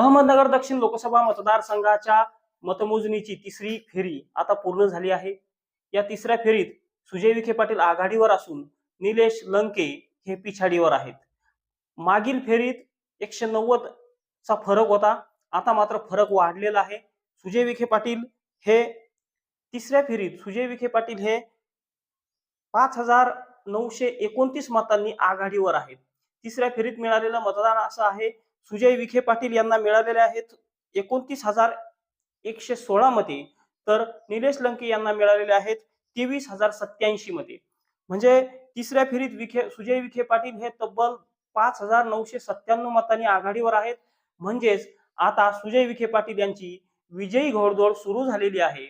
अहमदनगर दक्षिण लोकसभा मतदारसंघाच्या मतमोजणीची तिसरी फेरी आता पूर्ण झाली आहे. या तिसऱ्या फेरीत सुजय विखे पाटील आघाडीवर असून निलेश लंके हे पिछाडीवर आहेत. मागील फेरीत एकशे नव्वद चा फरक होता. आता मात्र फरक वाढलेला आहे. सुजय विखे पाटील हे तिसऱ्या फेरीत सुजय विखे पाटील हे पाच हजार नऊशे एकोणतीस मतांनी आघाडीवर आहेत. तिसऱ्या फेरीत मिळालेलं मतदान असं आहे सुजय विखे पाटील यांना मिळालेले आहेत एकोणतीस हजार एकशे सोळा मते तर निलेश लंके यांना मिळालेले आहेत तेवीस हजार सत्याऐंशी मते. म्हणजे तिसऱ्या फेरीत विखे सुजय विखे पाटील हे तब्बल पाच हजार नऊशे सत्त्याण्णव मतांनी आघाडीवर आहेत. म्हणजेच आता सुजय विखे पाटील यांची विजयी घोडदौड सुरू झालेली आहे.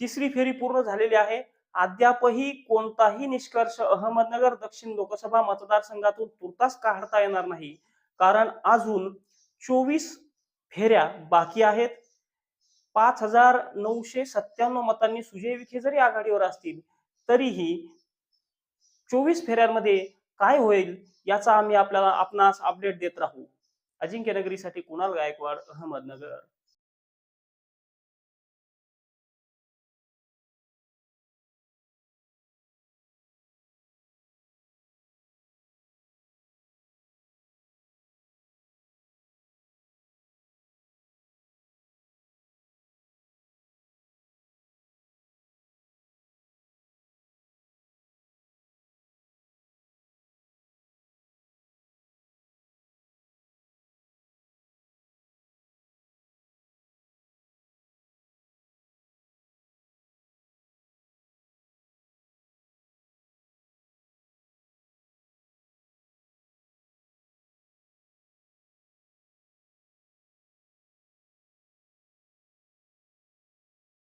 तिसरी फेरी पूर्ण झालेली आहे. अद्यापही कोणताही निष्कर्ष अहमदनगर दक्षिण लोकसभा मतदारसंघातून तुर्तास काढता येणार नाही. कारण अजून चोवीस फेऱ्या बाकी आहेत. पाच हजार नऊशे सत्त्याण्णव मतांनी सुजय विखे जरी आघाडीवर असतील तरीही चोवीस फेऱ्यांमध्ये काय होईल याचा आम्ही आपल्याला आपणास अपडेट देत राहू. अजिंक्यनगरीसाठी कुणाल गायकवाड अहमदनगर?